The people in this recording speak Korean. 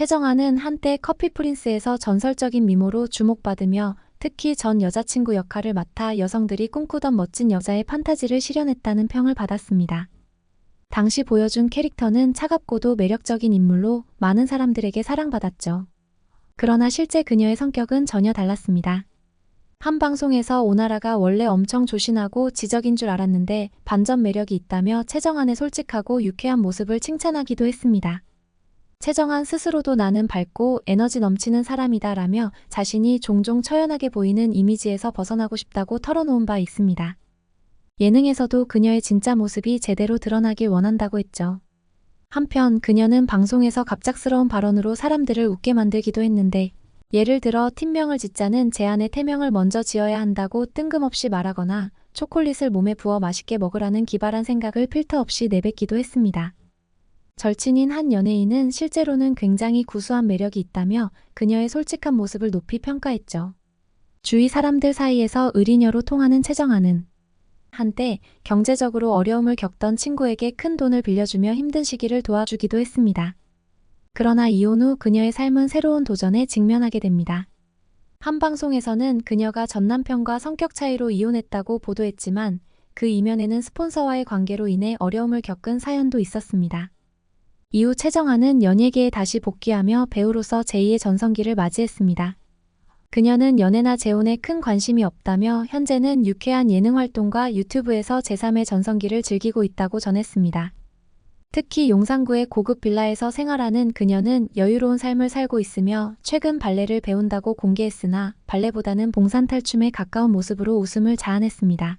최정아는 한때 커피 프린스에서 전설적인 미모로 주목받으며 특히 전 여자친구 역할을 맡아 여성들이 꿈꾸던 멋진 여자의 판타지를 실현했다는 평을 받았습니다. 당시 보여준 캐릭터는 차갑고도 매력적인 인물로 많은 사람들에게 사랑받았죠. 그러나 실제 그녀의 성격은 전혀 달랐습니다. 한 방송에서 오나라가 원래 엄청 조신하고 지적인 줄 알았는데 반전 매력이 있다며 최정한의 솔직하고 유쾌한 모습을 칭찬하기도 했습니다. 최정한 스스로도 나는 밝고 에너지 넘치는 사람이다 라며 자신이 종종 처연하게 보이는 이미지에서 벗어나고 싶다고 털어놓은 바 있습니다. 예능에서도 그녀의 진짜 모습이 제대로 드러나길 원한다고 했죠. 한편 그녀는 방송에서 갑작스러운 발언으로 사람들을 웃게 만들기도 했는데 예를 들어 팀명을 짓자는 제안에 태명을 먼저 지어야 한다고 뜬금없이 말하거나 초콜릿을 몸에 부어 맛있게 먹으라는 기발한 생각을 필터 없이 내뱉기도 했습니다. 절친인 한 연예인은 실제로는 굉장히 구수한 매력이 있다며 그녀의 솔직한 모습을 높이 평가했죠. 주위 사람들 사이에서 의리녀로 통하는 최정아는 한때 경제적으로 어려움을 겪던 친구에게 큰 돈을 빌려주며 힘든 시기를 도와주기도 했습니다. 그러나 이혼 후 그녀의 삶은 새로운 도전에 직면하게 됩니다. 한 방송에서는 그녀가 전 남편과 성격 차이로 이혼했다고 보도했지만 그 이면에는 스폰서와의 관계로 인해 어려움을 겪은 사연도 있었습니다. 이후 최정아는 연예계에 다시 복귀하며 배우로서 제2의 전성기를 맞이했습니다. 그녀는 연애나 재혼에 큰 관심이 없다며 현재는 유쾌한 예능 활동과 유튜브에서 제3의 전성기를 즐기고 있다고 전했습니다. 특히 용산구의 고급 빌라에서 생활하는 그녀는 여유로운 삶을 살고 있으며 최근 발레를 배운다고 공개했으나 발레보다는 봉산 탈춤에 가까운 모습으로 웃음을 자아냈습니다.